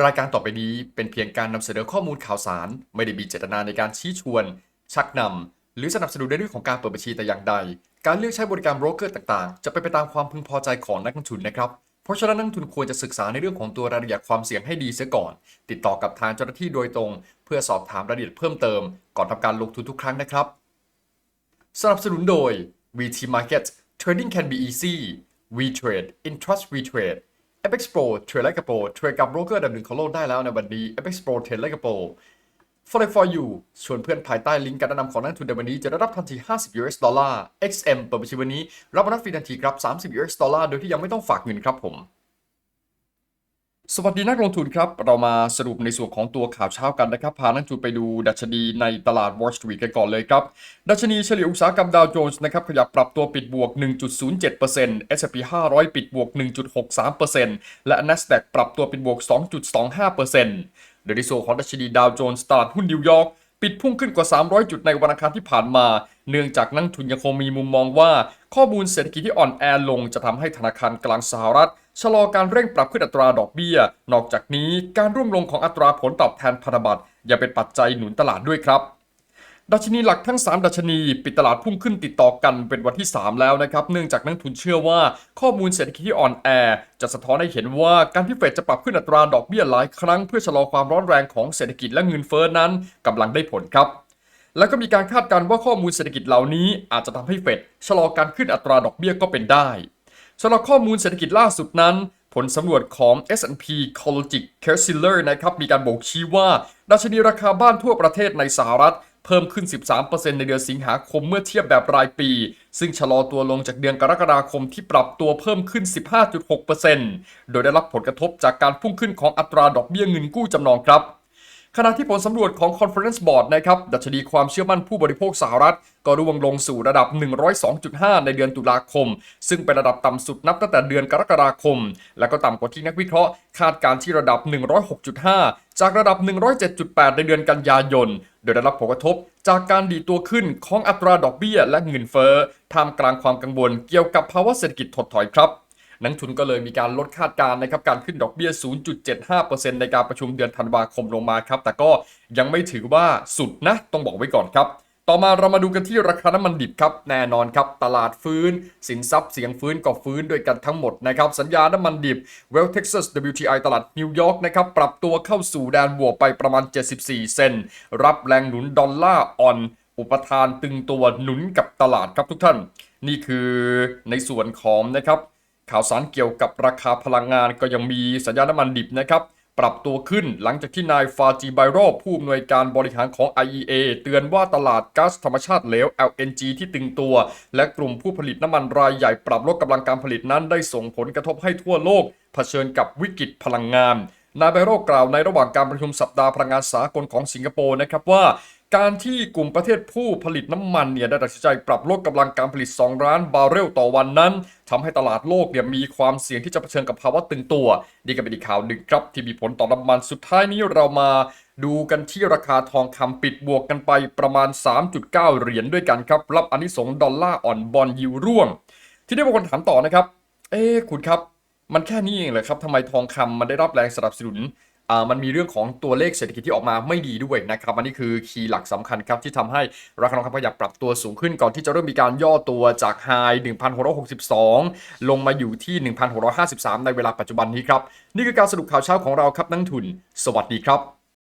รายการต่อไปนี้เป็นเพียงการนำเสนอข้อมูลข่าวสาร ไม่ได้มีเจตนาในการชี้ชวน ชักนำหรือสนับสนุนในเรื่องของการเปิดบัญชีแต่อย่างใด การเลือกใช้บริการโบรกเกอร์ต่างๆ จะเป็นไปตามความพึงพอใจของนักลงทุนนะครับ เพราะฉะนั้นนักลงทุนควรจะศึกษาในเรื่องของตัวรายละเอียดความเสี่ยงให้ดีเสียก่อน ติดต่อกับทางเจ้าหน้าที่โดยตรง เพื่อสอบถามรายละเอียดเพิ่มเติม ก่อนทำการลงทุนทุกครั้งนะครับ สนับสนุนโดย VT Market Trading can be easy We Trade in Trust We Trade FX Pro เทรดและกระโปรเทรดกับโบรกเกอร์ดับหนึ่งของโลกได้แล้วในวันนี้ FX Pro เทรดและกระโปร Follow for you ชวนเพื่อนภายใต้ลิงก์การแนะนำของนักทุนในวันนี้จะได้รับทันที 50 US ดอลลาร์ XM เปิดบัญชีวันนี้ รับรับฟรีทันทีครับ 30 US ดอลลาร์โดยที่ยังไม่ต้องฝากเงินครับผม สวัสดีนักลงทุนครับ เรามาสรุปในส่วนของตัวข่าวเช้ากันนะครับ พานักทุนไปดูดัชนีในตลาด Wall Street กันก่อนเลยครับ ดัชนีเฉลี่ยอุตสาหกรรมดาวโจนส์นะครับขยับปรับตัวปิดบวก 1.07% S&P 500 ปิดบวก 1.63%และ NASDAQ ปรับตัวปิดบวก 2.25%โดยในส่วนของดัชนีดาวโจนส์ตลาดหุ้นนิวยอร์ก ปิดพุ่งขึ้นกว่า 300 จุดในวันอังคารที่ผ่านมา เนื่องจากนักทุนยังคงมีมุมมองว่า ข้อมูลเศรษฐกิจที่อ่อนแอลงจะทำให้ธนาคารกลางสหรัฐชะลอการเร่งปรับขึ้นอัตราดอกเบี้ย นอกจากนี้การร่วงลงของอัตราผลตอบแทนพันธบัตรยังเป็นปัจจัยหนุนตลาดด้วยครับ ดัชนีหลักทั้ง 3 ดัชนี ปิดตลาดพุ่งขึ้นติดต่อกันเป็นวันที่ 3 แล้วนะครับ เนื่องจากนักทุนเชื่อว่าข้อมูลเศรษฐกิจที่อ่อนแอ จะสะท้อนให้เห็นว่าการที่เฟดจะปรับขึ้นอัตราดอกเบี้ยหลายครั้ง เพื่อชะลอความร้อนแรงของเศรษฐกิจและเงินเฟ้อนั้นกำลังได้ผลครับ แล้วก็มีการคาดการณ์ว่าข้อมูลเศรษฐกิจเหล่านี้ อาจจะทำให้เฟดชะลอการขึ้นอัตราดอกเบี้ยก็เป็นได้สำหรับข้อมูลเศรษฐกิจล่าสุดนั้นผลสำรวจของ S&P Collegic c a r e s i l e r นะครับมีการบ่งชี้ว่า ดัชนีราคาบ้านทั่วประเทศในสหรัฐ เพิ่มขึ้น 13%ในเดือนสิงหาคมเมื่อเทียบแบบรายปี ซึ่งชะลอตัวลงจากเดือนกรกฎาคมที่ปรับตัวเพิ่มขึ้น 15.6%โดยได้รับผลกระทบจากการพุ่งขึ้นของอัตราดอกเบี้ยเงินกู้จำนองครับ ขณะที่ผลสำรวจของ Conference Board นะครับ ดัชนีความเชื่อมั่นผู้บริโภคสหรัฐ ก็ร่วงลงสู่ระดับ 102.5 ในเดือนตุลาคม ซึ่งเป็นระดับต่ำสุดนับตั้งแต่เดือนกรกฎาคม และก็ต่ำกว่าที่นักวิเคราะห์คาดการณ์ที่ระดับ 106.5 จากระดับ 107.8 ในเดือนกันยายน โดยได้รับผลกระทบจากการดีตัวขึ้นของอัตราดอกเบี้ยและเงินเฟ้อท่ามกลางความกังวลเกี่ยวกับภาวะเศรษฐกิจถดถอยครับ นักทุนก็เลยมีการลดคาดการณ์นะครับการขึ้นดอกเบี้ย 0.75%ในการประชุมเดือนธันวาคมลงมาครับ แต่ก็ยังไม่ถือว่าสุดนะต้องบอกไว้ก่อนครับต่อมาเรามาดูกันที่ราคาน้ำมันดิบครับแน่นอนครับ ตลาดฟื้น สินทรัพย์เสียงฟื้นก็ฟื้นด้วยกันทั้งหมดนะครับ สัญญาน้ำมันดิบ Well Texas WTI ตลาดนิวยอร์กนะครับ ปรับตัวเข้าสู่แดนบวกไปประมาณ 74 เซนรับแรงหนุนดอลลาร์อ่อน อุปทานตึงตัวหนุนกับตลาดครับทุกท่าน นี่คือในส่วนของนะครับ ข่าวสารเกี่ยวกับราคาพลังงานก็ยังมีสัญญาณน้ำมันดิบนะครับปรับตัวขึ้นหลังจากที่นายฟาจิไบโรผู้อำนวยการบริหารของ IEA เตือนว่าตลาดก๊าซธรรมชาติเหลว LNG ที่ตึงตัว และกลุ่มผู้ผลิตน้ำมันรายใหญ่ปรับลดกำลังการผลิตนั้นได้ส่งผลกระทบให้ทั่วโลกเผชิญกับวิกฤตพลังงาน นายไบโรกล่าวในระหว่างการประชุมสัปดาห์พลังงานสากลของสิงคโปร์นะครับว่าการที่กลุ่มประเทศผู้ผลิตน้ำมันเนี่ยได้ตัดสินใจปรับลดกำลังการผลิต 2 ล้านบาร์เรลต่อวันนั้นทำให้ตลาดโลกเนี่ยมีความเสี่ยงที่จะเผชิญกับภาวะตึงตัว นี่ก็เป็นอีกข่าวหนึ่งครับที่มีผลต่อน้ำมันสุดท้ายนี้เรามาดูกันที่ราคาทองคำปิดบวกกันไปประมาณ 3.9 เหรียญด้วยกันครับ รับอันนี้สงดอลลาร์อ่อนบอลยิวร่วง ที่ได้บางคนถามต่อนะครับ เอ๊คุณครับ มันแค่นี้เองเลยครับทำไมทองคำมันได้รับแรงสนับสนุนมันมีเรื่องของตัวเลขเศรษฐกิจที่ออกมาไม่ดีด้วยนะครับอันนี้คือคีย์หลักสำคัญครับที่ทำให้ราคาทองคำขยับปรับตัวสูงขึ้นก่อนที่จะเริ่มมีการย่อตัวจากไฮ1,662 ลงมาอยู่ที่ 1,653 ในเวลาปัจจุบันนี้ครับ นี่คือการสรุปข่าวเช้าของเราครับนักทุน สวัสดีครับ